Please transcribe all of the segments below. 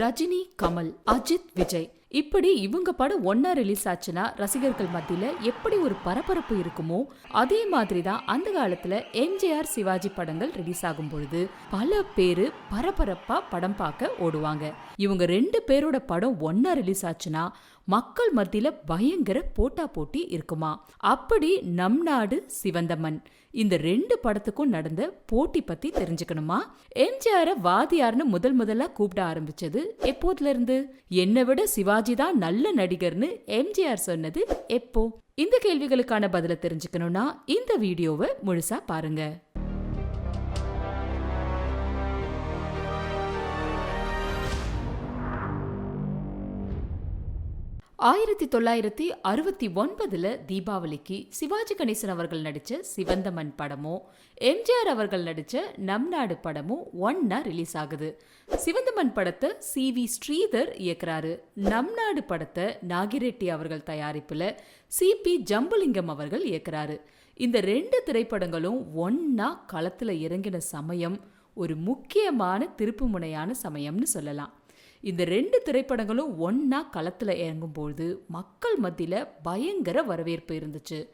ரஜினி கமல் அஜித் விஜய். இப்படி இவங்க படம் ஒன்னா ரிலீஸ் ஆச்சுன்னா ரசிகர்கள் மத்தியில எப்படி ஒரு பரபரப்பு இருக்குமோ அதே மாதிரி தான் அந்த காலத்துல எம்ஜிஆர் சிவாஜி படங்கள் ரிலீஸ் ஆகும் பொழுது பல பேரு பரபரப்பா படம் பார்க்க ஓடுவாங்க. இவங்க ரெண்டு பேரோட படம் ஒன்னா ரிலீஸ் ஆச்சுன்னா மக்கள் மத்தியில பயங்கர போட்டா போட்டி இருக்குமா? அப்படி நம் நாடு சிவந்தமன். இந்த ரெண்டு படத்துக்கும் நடந்த போட்டி பத்தி தெரிஞ்சுக்கணுமா? எம்ஜிஆர வாதியார்னு முதல் முதல்ல கூப்பிட ஆரம்பிச்சது எப்போதுல இருந்து? என்னை விட சிவாஜி தான் நல்ல நடிகர்னு எம்ஜிஆர் சொன்னது எப்போ? இந்த கேள்விகளுக்கான பதில தெரிஞ்சுக்கணும்னா இந்த வீடியோவை முழுசா பாருங்க. ஆயிரத்தி தொள்ளாயிரத்தி அறுபத்தி ஒன்பதுல தீபாவளிக்கு சிவாஜி கணேசன் அவர்கள் நடித்த சிவந்தமன் படமும் எம்ஜிஆர் அவர்கள் நடித்த நம் நாடு படமும் ஒன்னா ரிலீஸ் ஆகுது. சிவந்தமன் படத்தை சி வி ஸ்ரீதர் இயக்குறாரு. நம் நாடு படத்தை நாகிரெட்டி அவர்கள் தயாரிப்புல சி பி ஜம்புலிங்கம் அவர்கள் இயக்குறாரு. இந்த ரெண்டு திரைப்படங்களும் ஒன்னா களத்துல இறங்கின சமயம் ஒரு முக்கியமான திருப்புமுனையான சமயம்னு சொல்லலாம். இந்த ரெண்டு திரைப்படங்களும் ஒன்னா களத்துல இறங்கும்போது மக்கள் மத்தியில பயங்கர வரவேற்பு இருந்துச்சு.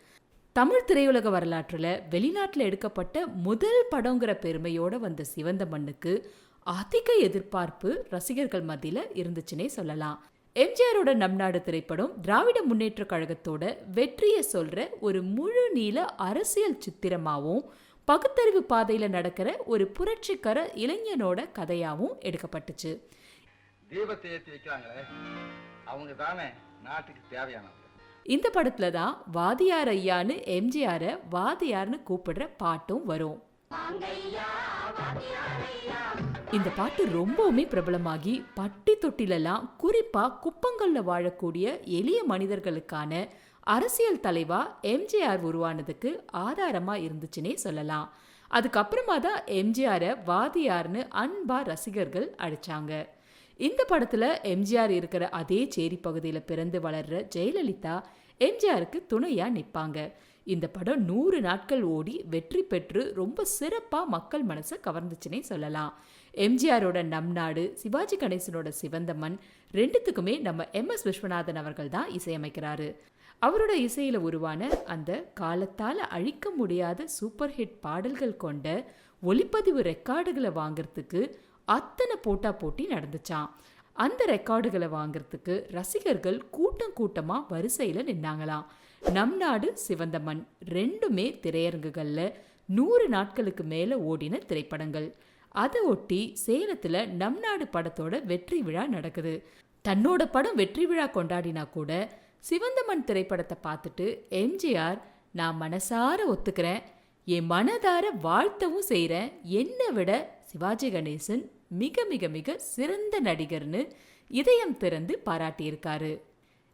தமிழ் திரையுலக வரலாற்றுல வெளிநாட்டில் எடுக்கப்பட்ட முதல் படங்கிற பெருமையோட வந்த சிவந்த மண்ணுக்கு அதிக எதிர்பார்ப்பு ரசிகர்கள் மத்தியில இருந்துச்சுன்னே சொல்லலாம். எம்ஜிஆரோட நம் நாடு திரைப்படம் திராவிட முன்னேற்ற கழகத்தோட வெற்றியை சொல்ற ஒரு முழு நீள அரசியல் சித்திரமாகவும் பகுத்தறிவு பாதையில நடக்கிற ஒரு புரட்சிகர இளைஞனோட கதையாகவும் எடுக்கப்பட்டுச்சு. தீபத்தை ஏற்றி வைக்கிறாங்களே அவங்க தானே நாட்டுக்கு தேவையானவங்க. இந்த படத்துல தான் வாதியார் ஐயான்னு எம்ஜிஆரை வாதியார்னு கூப்பிடுற பாட்டும் வரும். இந்த பாட்டு ரொம்பவுமே பிரபலமாகி பட்டி தொட்டிலெல்லாம் குறிப்பா குப்பங்கள்ல வாழக்கூடிய எளிய மனிதர்களுக்கான அரசியல் தலைவா எம்ஜிஆர் உருவானதுக்கு ஆதாரமா இருந்துச்சுன்னே சொல்லலாம். அதுக்கப்புறமா தான் எம்ஜிஆரை வாதியார்னு அன்பா ரசிகர்கள் அடிச்சாங்க. இந்த படத்துல எம்ஜிஆர் இருக்கிற அதே சேரி பகுதியில பிறந்து வளர்ற ஜெயலலிதா எம்ஜிஆருக்கு துணையா நிற்பாங்க இந்த படம் நூறு நாட்கள் ஓடி வெற்றி பெற்று ரொம்ப சிறப்பா மக்கள் மனசை கவர்ந்துச்சுன்னே சொல்லலாம். எம்ஜிஆரோட நம் நாடு சிவாஜி கணேசனோட சிவந்தமன் ரெண்டுத்துக்குமே நம்ம எம் எஸ் விஸ்வநாதன் அவர்கள் தான் இசையமைக்கிறாரு. அவரோட இசையில உருவான அந்த காலத்தால அழிக்க முடியாத சூப்பர் ஹிட் பாடல்கள் கொண்ட ஒளிப்பதிவு ரெக்கார்டுகளை வாங்குறதுக்கு அத்தனை போட்டா போட்டி நடந்துச்சான் அந்த ரெக்கார்டுகளை வாங்குறதுக்கு ரசிகர்கள் கூட்டம் கூட்டமா வரிசையில நின்னாங்களாம். நம் நாடு சிவந்த மண் ரெண்டுமே திரையரங்குகள்ல நூறு நாட்களுக்கு மேல ஓடின திரைப்படங்கள். அதை ஒட்டி சேலத்துல நம் நாடு படத்தோட வெற்றி விழா நடக்குது. தன்னோட படம் வெற்றி விழா கொண்டாடினா கூட சிவந்தமன் திரைப்படத்தை பார்த்துட்டு எம்ஜிஆர் நான் மனசார ஒத்துக்கிறேன். என் மனதார வாழ்த்தவும் செய்கிறேன் என்னை விட சிவாஜி கணேசன் மிக மிக மிக சிறந்த நடிகர்னு இதயம் திறந்து பாராட்டியிருக்காரு.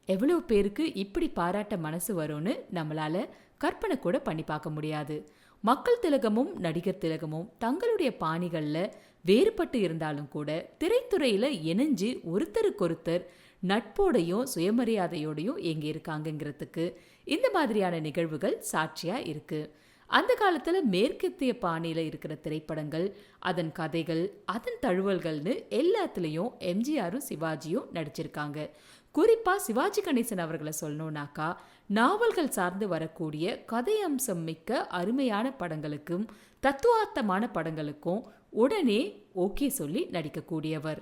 எவ்வளோ பேருக்கு இப்படி பாராட்ட மனசு வரும்னு நம்மளால கற்பனை கூட பண்ணி பார்க்க முடியாது. மக்கள் திலகமும் நடிகர் திலகமும் தங்களுடைய பாணிகளில் வேறுபட்டு இருந்தாலும் கூட திரைத்துறையில் இணைஞ்சு ஒருத்தருக்கொருத்தர் நட்போடையும் சுயமரியாதையோடையும் எங்கே இருக்காங்கங்கிறதுக்கு இந்த மாதிரியான நிகழ்வுகள் சாட்சியாக இருக்குது அந்த காலத்தில் மேற்கத்திய பாணியில் இருக்கிற திரைப்படங்கள் அதன் கதைகள் அதன் தழுவல்கள்னு எல்லாத்துலேயும் எம்ஜிஆரும் சிவாஜியும் நடிச்சிருக்காங்க. குறிப்பாக சிவாஜி கணேசன் அவர்களை சொல்லணும்னாக்கா நாவல்கள் சார்ந்து வரக்கூடிய கதை அம்சம் மிக்க அருமையான படங்களுக்கும் தத்துவார்த்தமான படங்களுக்கும் உடனே ஓகே சொல்லி நடிக்கக்கூடியவர்.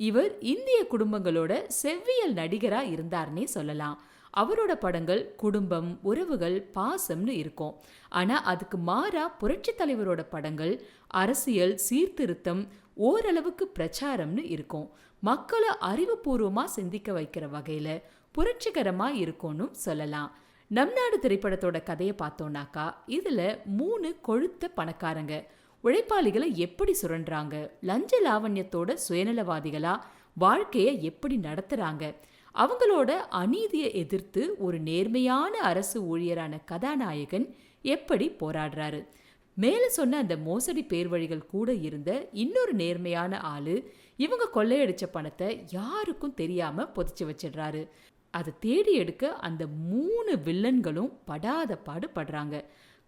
இவர் இந்திய குடும்பங்களோட செவ்வியல் நடிகராக இருந்தார்னே சொல்லலாம். அவரோட படங்கள் குடும்பம் உறவுகள் பாசம்னு இருக்கும். ஆனால் அதுக்கு மாறா புரட்சி தலைவரோட படங்கள் அரசியல் சீர்திருத்தம் ஓரளவுக்கு பிரச்சாரம்னு இருக்கும். மக்களை அறிவுபூர்வமாக சிந்திக்க வைக்கிற வகையில் புரட்சிகரமாக இருக்கும்னு சொல்லலாம். நம் நாடு திரைப்படத்தோட கதையை பார்த்தோம்னாக்கா இதில் மூணு கொழுத்த பணக்காரங்க. உழைப்பாளிகளை எப்படி சுரண்டுறாங்க? லஞ்ச லாவண்யத்தோட சுயநலவாதிகளா? வாழ்க்கையை எப்படி நடத்துறாங்க? அவங்களோட அநீதியை எதிர்த்து ஒரு நேர்மையான அரசு ஊழியரான கதாநாயகன் எப்படி போராடுறாரு? மேலே சொன்ன அந்த மோசடி பேர் வழிகள் கூட இருந்த இன்னொரு நேர்மையான ஆளு இவங்க கொள்ளையடிச்ச பணத்தை யாருக்கும் தெரியாம பொதிச்சு வச்சிடுறாரு. அதை தேடி எடுக்க அந்த மூணு வில்லன்களும் படாத பாடு படுறாங்க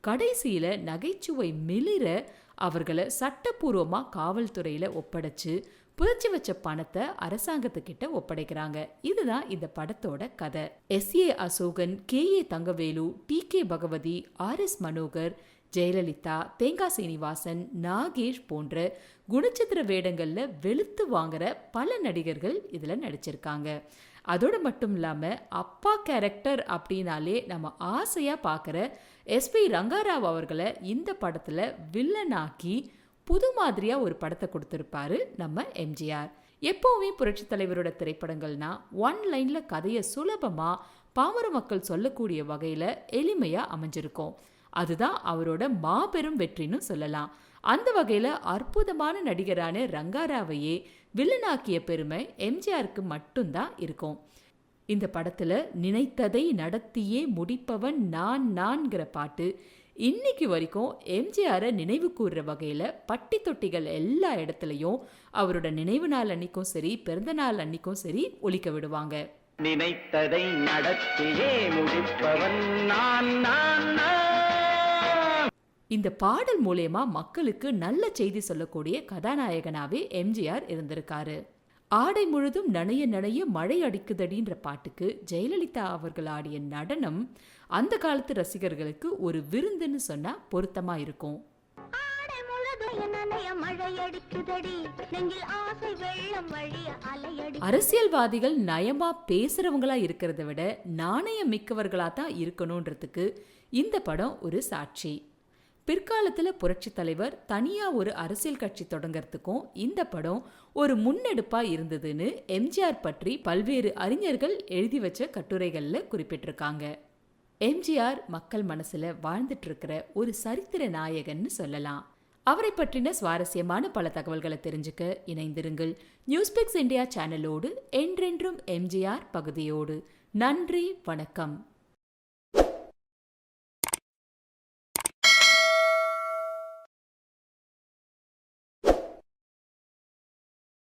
கடைசியில நகைச்சுவை மிளிர அவர்களை சட்டப்பூர்வமாக காவல்துறையில் ஒப்படைச்சு புதைச்சி வச்ச பணத்தை அரசாங்கத்துக்கிட்ட ஒப்படைக்கிறாங்க. இதுதான் இந்த படத்தோட கதை. S A Asokan K A Thangavelu T K Bhagavathi R S Manohar Jayalalithaa Thengai Srinivasan Nagesh போன்ற குணச்சித்திர வேடங்களில் வெளுத்து வாங்குற பல நடிகர்கள் இதில் நடிச்சிருக்காங்க. அதோடு மட்டும் இல்லாமல் அப்பா கேரக்டர் அப்படின்னாலே நம்ம ஆசையாக பார்க்குற எஸ்பி ரங்காராவ் அவர்களை இந்த படத்துல வில்லனாக்கி புது மாதிரியா ஒரு படத்தை கொடுத்துருப்பாரு நம்ம எம்ஜிஆர் எப்போவுமே புரட்சி தலைவரோட திரைப்படங்கள்னா ஒன் லைன்ல கதையை சுலபமாக பாமர மக்கள் சொல்லக்கூடிய வகையில் எளிமையாக அமைஞ்சிருக்கும். அதுதான் அவரோட மாபெரும் வெற்றின்னு சொல்லலாம். அந்த வகையில் அற்புதமான நடிகரான ரங்காராவையே வில்லனாக்கிய பெருமை எம்ஜிஆருக்கு மட்டும்தான் இருக்கும். இந்த படத்தில் நினைத்ததை நடத்தியே முடிப்பவன் நான் நான்கிற பாட்டு இன்னைக்கு வரைக்கும் எம்ஜிஆரை நினைவு கூறுற வகையில் பட்டி தொட்டிகள் எல்லா இடத்துலையும் அவரோட நினைவு நாள் அன்னைக்கும் சரி பிறந்த நாள் அன்னைக்கும் சரி ஒழிக்க விடுவாங்க. நினைத்ததை நடத்தியே முடிப்பவன் நான் இந்த பாடல் மூலயமா மக்களுக்கு நல்ல செய்தி சொல்லக்கூடிய கதாநாயகனாவே எம்ஜிஆர் இருந்திருக்காரு. ஆடை முழுதும் நனைய நனைய மழை அடிக்குதடின்ற பாட்டுக்கு ஜெயலலிதா அவர்கள் ஆடிய நடனம் அந்த காலத்து ரசிகர்களுக்கு ஒரு விருந்துன்னு சொன்னா பொருத்தமா இருக்கும். அரசியல்வாதிகள் நயமா பேசுறவங்களா இருக்கிறத விட நாணயம் மிக்கவர்களா தான் இருக்கணுன்றதுக்கு இந்த படம் ஒரு சாட்சி. பிற்காலத்தில் புரட்சி தலைவர் தனியாக ஒரு அரசியல் கட்சி தொடங்கிறதுக்கும் இந்த படம் ஒரு முன்னெடுப்பாக இருந்ததுன்னு எம்ஜிஆர் பற்றி பல்வேறு அறிஞர்கள் எழுதி வச்ச கட்டுரைகளில் குறிப்பிட்டிருக்காங்க. எம்ஜிஆர் மக்கள் மனசில் வாழ்ந்துட்டு இருக்கிற ஒரு சரித்திர நாயகன்னு சொல்லலாம். அவரை பற்றின சுவாரஸ்யமான பல தகவல்களை தெரிஞ்சுக்க இணைந்திருங்கள். நியூஸ்பிக்ஸ் இந்தியா சேனலோடு என்றென்றும் எம்ஜிஆர் பகுதியோடு. நன்றி வணக்கம்.